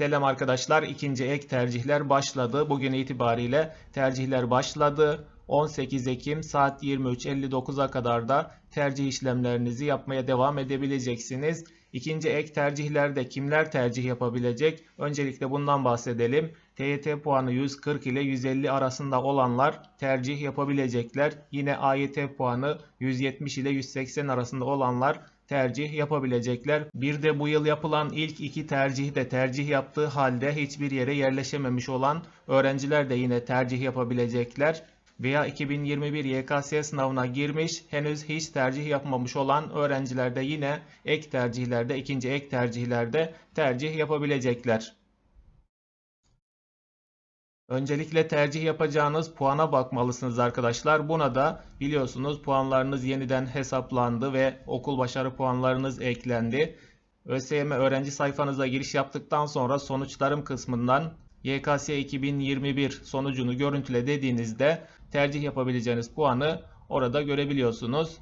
Selam arkadaşlar. İkinci ek tercihler başladı. Bugün itibariyle tercihler başladı. 18 Ekim saat 23.59'a kadar da tercih işlemlerinizi yapmaya devam edebileceksiniz. İkinci ek tercihlerde kimler tercih yapabilecek? Öncelikle bundan bahsedelim. TYT puanı 140 ile 150 arasında olanlar tercih yapabilecekler. Yine AYT puanı 170 ile 180 arasında olanlar tercih yapabilecekler. Bir de bu yıl yapılan ilk iki tercih de tercih yaptığı halde hiçbir yere yerleşememiş olan öğrenciler de yine tercih yapabilecekler. Veya 2021 YKS sınavına girmiş henüz hiç tercih yapmamış olan öğrenciler de yine ek tercihlerde, ikinci ek tercihlerde tercih yapabilecekler. Öncelikle tercih yapacağınız puana bakmalısınız arkadaşlar. Buna da biliyorsunuz puanlarınız yeniden hesaplandı ve okul başarı puanlarınız eklendi. ÖSYM öğrenci sayfanıza giriş yaptıktan sonra sonuçlarım kısmından YKS 2021 sonucunu görüntüle dediğinizde tercih yapabileceğiniz puanı orada görebiliyorsunuz.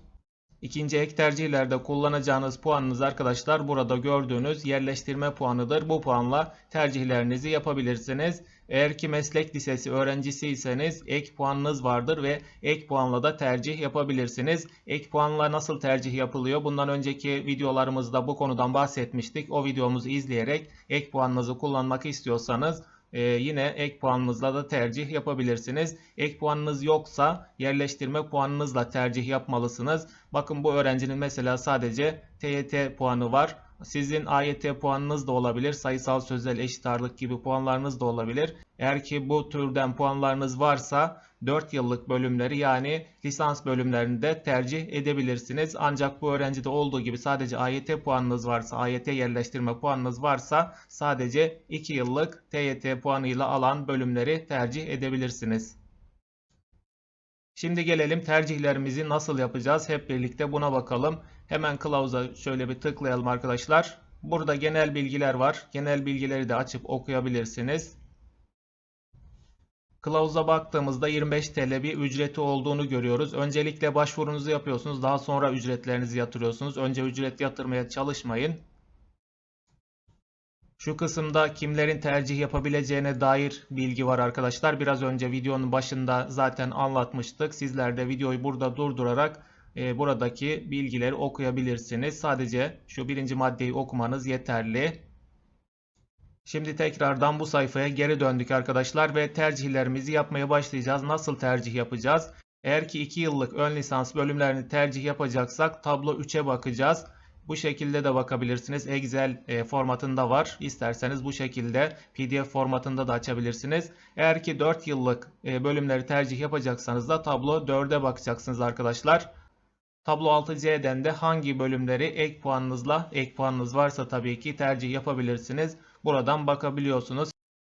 İkinci ek tercihlerde kullanacağınız puanınız arkadaşlar burada gördüğünüz yerleştirme puanıdır. Bu puanla tercihlerinizi yapabilirsiniz. Eğer ki meslek lisesi öğrencisiyseniz ek puanınız vardır ve ek puanla da tercih yapabilirsiniz. Ek puanla nasıl tercih yapılıyor? Bundan önceki videolarımızda bu konudan bahsetmiştik. O videomuzu izleyerek ek puanınızı kullanmak istiyorsanız ee, yine ek puanınızla da tercih yapabilirsiniz. Ek puanınız yoksa yerleştirme puanınızla tercih yapmalısınız. Bakın bu öğrencinin mesela sadece TYT puanı var. Sizin AYT puanınız da olabilir. Sayısal sözel eşit ağırlık gibi puanlarınız da olabilir. Eğer ki bu türden puanlarınız varsa 4 yıllık bölümleri yani lisans bölümlerini de tercih edebilirsiniz. Ancak bu öğrencide olduğu gibi sadece AYT puanınız varsa, AYT yerleştirme puanınız varsa sadece 2 yıllık TYT puanıyla alan bölümleri tercih edebilirsiniz. Şimdi gelelim tercihlerimizi nasıl yapacağız? Hep birlikte buna bakalım. Hemen kılavuza şöyle bir tıklayalım arkadaşlar. Burada genel bilgiler var. Genel bilgileri de açıp okuyabilirsiniz. Kılavuza baktığımızda 25 TL bir ücreti olduğunu görüyoruz. Öncelikle başvurunuzu yapıyorsunuz. Daha sonra ücretlerinizi yatırıyorsunuz. Önce ücret yatırmaya çalışmayın. Şu kısımda kimlerin tercih yapabileceğine dair bilgi var arkadaşlar. Biraz önce videonun başında zaten anlatmıştık. Sizler de videoyu burada durdurarak e, buradaki bilgileri okuyabilirsiniz. Sadece şu birinci maddeyi okumanız yeterli. Şimdi tekrardan bu sayfaya geri döndük arkadaşlar ve tercihlerimizi yapmaya başlayacağız. Nasıl tercih yapacağız? Eğer ki 2 yıllık ön lisans bölümlerini tercih yapacaksak tablo 3'e bakacağız. Bu şekilde de bakabilirsiniz. Excel e, formatında var. İsterseniz bu şekilde PDF formatında da açabilirsiniz. Eğer ki 4 yıllık e, bölümleri tercih yapacaksanız da tablo 4'e bakacaksınız arkadaşlar. Tablo 6C'den de hangi bölümleri ek puanınızla, ek puanınız varsa tabii ki tercih yapabilirsiniz. Buradan bakabiliyorsunuz.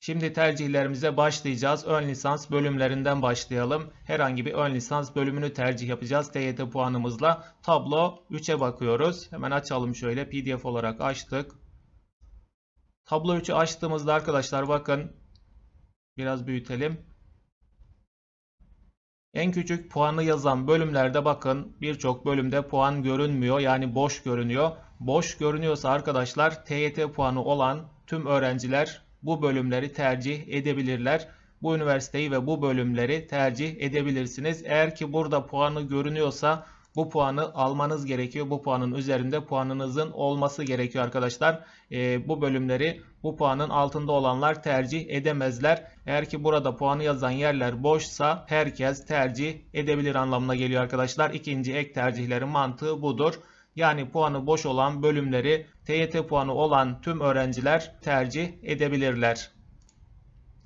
Şimdi tercihlerimize başlayacağız. Ön lisans bölümlerinden başlayalım. Herhangi bir ön lisans bölümünü tercih yapacağız. TYT puanımızla tablo 3'e bakıyoruz. Hemen açalım şöyle PDF olarak açtık. Tablo 3'ü açtığımızda arkadaşlar bakın biraz büyütelim. En küçük puanı yazan bölümlerde bakın birçok bölümde puan görünmüyor. Yani boş görünüyor. Boş görünüyorsa arkadaşlar TYT puanı olan tüm öğrenciler bu bölümleri tercih edebilirler. Bu üniversiteyi ve bu bölümleri tercih edebilirsiniz. Eğer ki burada puanı görünüyorsa bu puanı almanız gerekiyor. Bu puanın üzerinde puanınızın olması gerekiyor arkadaşlar. Ee, bu bölümleri bu puanın altında olanlar tercih edemezler. Eğer ki burada puanı yazan yerler boşsa herkes tercih edebilir anlamına geliyor arkadaşlar. İkinci ek tercihlerin mantığı budur. Yani puanı boş olan bölümleri TYT puanı olan tüm öğrenciler tercih edebilirler.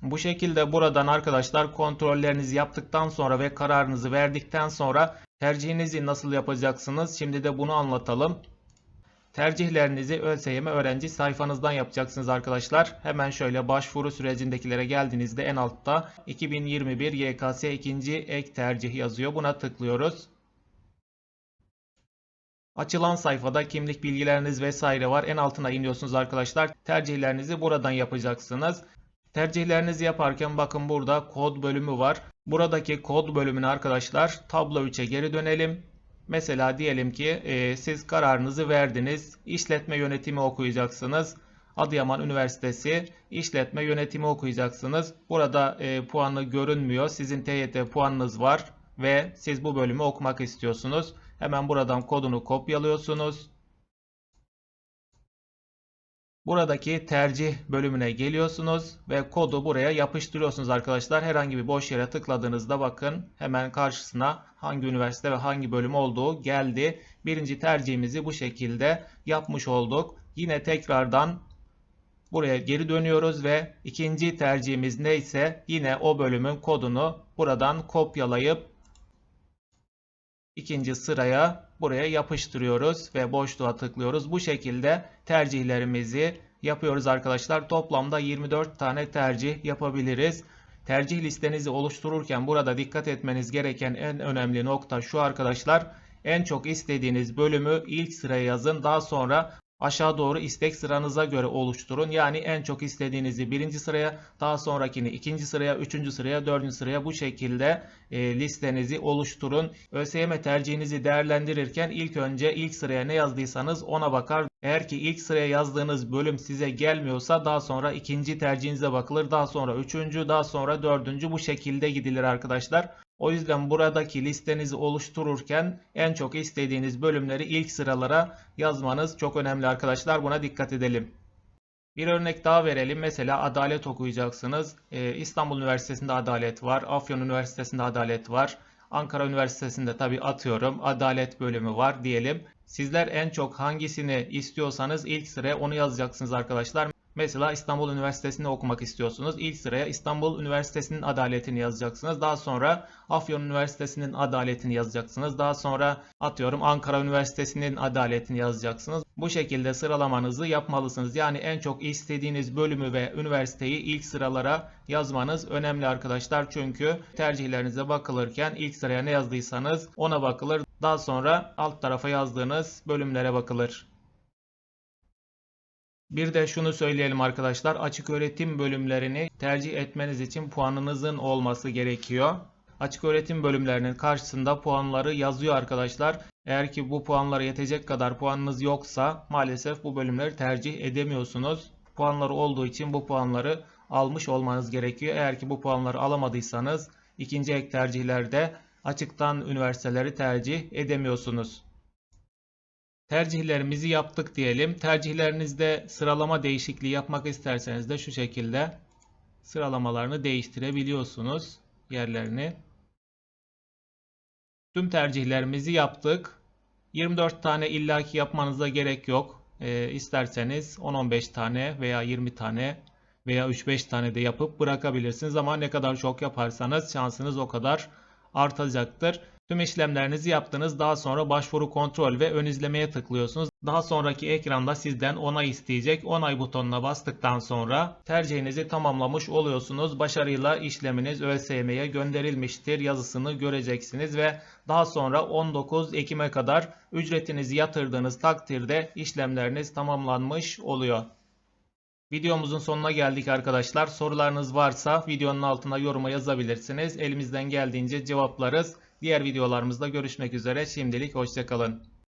Bu şekilde buradan arkadaşlar kontrollerinizi yaptıktan sonra ve kararınızı verdikten sonra tercihinizi nasıl yapacaksınız? Şimdi de bunu anlatalım. Tercihlerinizi ÖSYM öğrenci sayfanızdan yapacaksınız arkadaşlar. Hemen şöyle başvuru sürecindekilere geldiğinizde en altta 2021 YKS 2. ek tercih yazıyor. Buna tıklıyoruz. Açılan sayfada kimlik bilgileriniz vesaire var. En altına iniyorsunuz arkadaşlar. Tercihlerinizi buradan yapacaksınız. Tercihlerinizi yaparken bakın burada kod bölümü var. Buradaki kod bölümüne arkadaşlar tablo 3'e geri dönelim. Mesela diyelim ki e, siz kararınızı verdiniz. İşletme yönetimi okuyacaksınız. Adıyaman Üniversitesi İşletme Yönetimi okuyacaksınız. Burada e, puanı görünmüyor. Sizin TYT puanınız var ve siz bu bölümü okumak istiyorsunuz. Hemen buradan kodunu kopyalıyorsunuz. Buradaki tercih bölümüne geliyorsunuz ve kodu buraya yapıştırıyorsunuz arkadaşlar. Herhangi bir boş yere tıkladığınızda bakın hemen karşısına hangi üniversite ve hangi bölüm olduğu geldi. Birinci tercihimizi bu şekilde yapmış olduk. Yine tekrardan buraya geri dönüyoruz ve ikinci tercihimiz neyse yine o bölümün kodunu buradan kopyalayıp ikinci sıraya buraya yapıştırıyoruz ve boşluğa tıklıyoruz. Bu şekilde tercihlerimizi yapıyoruz arkadaşlar. Toplamda 24 tane tercih yapabiliriz. Tercih listenizi oluştururken burada dikkat etmeniz gereken en önemli nokta şu arkadaşlar. En çok istediğiniz bölümü ilk sıraya yazın. Daha sonra aşağı doğru istek sıranıza göre oluşturun. Yani en çok istediğinizi birinci sıraya, daha sonrakini ikinci sıraya, üçüncü sıraya, dördüncü sıraya bu şekilde e, listenizi oluşturun. ÖSYM tercihinizi değerlendirirken ilk önce ilk sıraya ne yazdıysanız ona bakar. Eğer ki ilk sıraya yazdığınız bölüm size gelmiyorsa daha sonra ikinci tercihinize bakılır. Daha sonra üçüncü, daha sonra dördüncü bu şekilde gidilir arkadaşlar. O yüzden buradaki listenizi oluştururken en çok istediğiniz bölümleri ilk sıralara yazmanız çok önemli arkadaşlar. Buna dikkat edelim. Bir örnek daha verelim. Mesela adalet okuyacaksınız. Ee, İstanbul Üniversitesi'nde adalet var. Afyon Üniversitesi'nde adalet var. Ankara Üniversitesi'nde tabi atıyorum adalet bölümü var diyelim. Sizler en çok hangisini istiyorsanız ilk sıraya onu yazacaksınız arkadaşlar. Mesela İstanbul Üniversitesi'nde okumak istiyorsunuz. İlk sıraya İstanbul Üniversitesi'nin adaletini yazacaksınız. Daha sonra Afyon Üniversitesi'nin adaletini yazacaksınız. Daha sonra atıyorum Ankara Üniversitesi'nin adaletini yazacaksınız. Bu şekilde sıralamanızı yapmalısınız. Yani en çok istediğiniz bölümü ve üniversiteyi ilk sıralara yazmanız önemli arkadaşlar. Çünkü tercihlerinize bakılırken ilk sıraya ne yazdıysanız ona bakılır. Daha sonra alt tarafa yazdığınız bölümlere bakılır. Bir de şunu söyleyelim arkadaşlar. Açık öğretim bölümlerini tercih etmeniz için puanınızın olması gerekiyor. Açık öğretim bölümlerinin karşısında puanları yazıyor arkadaşlar. Eğer ki bu puanlara yetecek kadar puanınız yoksa maalesef bu bölümleri tercih edemiyorsunuz. Puanları olduğu için bu puanları almış olmanız gerekiyor. Eğer ki bu puanları alamadıysanız ikinci ek tercihlerde açıktan üniversiteleri tercih edemiyorsunuz. Tercihlerimizi yaptık diyelim. Tercihlerinizde sıralama değişikliği yapmak isterseniz de şu şekilde sıralamalarını değiştirebiliyorsunuz yerlerini. Tüm tercihlerimizi yaptık. 24 tane illaki yapmanıza gerek yok. E, isterseniz 10-15 tane veya 20 tane veya 3-5 tane de yapıp bırakabilirsiniz. Ama ne kadar çok yaparsanız şansınız o kadar artacaktır. Tüm işlemlerinizi yaptınız. Daha sonra başvuru kontrol ve ön izlemeye tıklıyorsunuz. Daha sonraki ekranda sizden onay isteyecek. Onay butonuna bastıktan sonra tercihinizi tamamlamış oluyorsunuz. Başarıyla işleminiz ÖSYM'ye gönderilmiştir yazısını göreceksiniz ve daha sonra 19 Ekim'e kadar ücretinizi yatırdığınız takdirde işlemleriniz tamamlanmış oluyor. Videomuzun sonuna geldik arkadaşlar. Sorularınız varsa videonun altına yoruma yazabilirsiniz. Elimizden geldiğince cevaplarız. Diğer videolarımızda görüşmek üzere. Şimdilik hoşçakalın.